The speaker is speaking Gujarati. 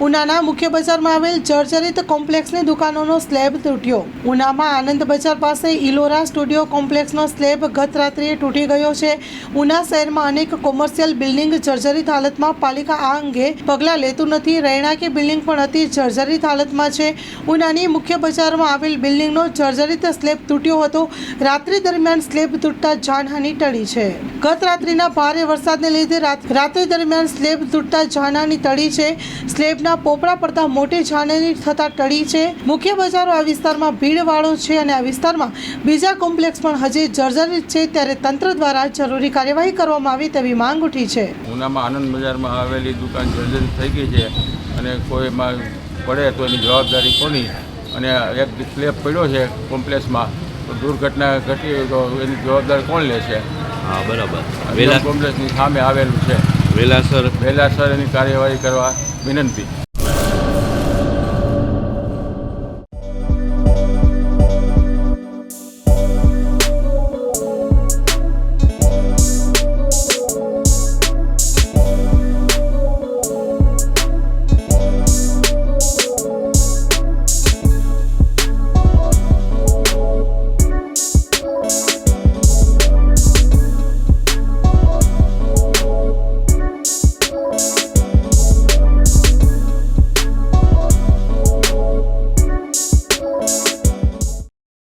ઉનાના મુખ્ય બજારમાં આવેલ જર્જરિત કોમ્પ્લેક્સની દુકાનોનો સ્લેબ તૂટ્યો. ઉનામાં આનંદ બજાર પાસે ઇલોરા સ્ટુડિયો કોમ્પ્લેક્સનો સ્લેબ ગત રાત્રિએ તૂટી ગયો છે. ઉના શહેરમાં અનેક કોમર્શિયલ બિલ્ડિંગ જર્જરિત હાલતમાં પાલિકા આ અંગે પગલાં લેતું નથી. રહેણાંકી બિલ્ડિંગ પણ અતિ જર્જરિત હાલતમાં છે. ઉનાની મુખ્ય બજારમાં આવેલ બિલ્ડિંગનો જર્જરિત સ્લેબ તૂટ્યો હતો. રાત્રિ દરમિયાન સ્લેબ તૂટતા જાનહાની ટળી છે. ગત રાત્રિના ભારે વરસાદને લીધે રાત- રાત્રિ દરમિયાન સ્લેબ તૂટતા જાનહાની ટળી છે. સ્લેબના પોપડા પડતા મોટી જાનહાની થતા ટળી છે. મુખ્ય બજારો આ વિસ્તારમાં ભીડવાળો છે અને આ વિસ્તારમાં બીજા કોમ્પ્લેક્સ પણ હજી જર્જરિત છે. ત્યારે તંત્ર દ્વારા જરૂરી કાર્યવાહી કરવામાં આવી તેવી માંગ ઉઠી છે. ઉનામાં આનંદ બજારમાં આવેલી દુકાન જર્જરિત થઈ ગઈ છે અને કોઈમાં પડે તો એની જવાબદારી કોની? અને એક સ્લેબ પડ્યો છે કોમ્પ્લેક્સમાં. તો દુર્ઘટના ઘટી તો એની જવાબદારી કોણ લે છે? હા બરાબર. વેલા કોમ્પ્લેક્સની સામે આવેલું છે. વેલાસર વેલાસર એની કાર્યવાહી કરવા વિનંતી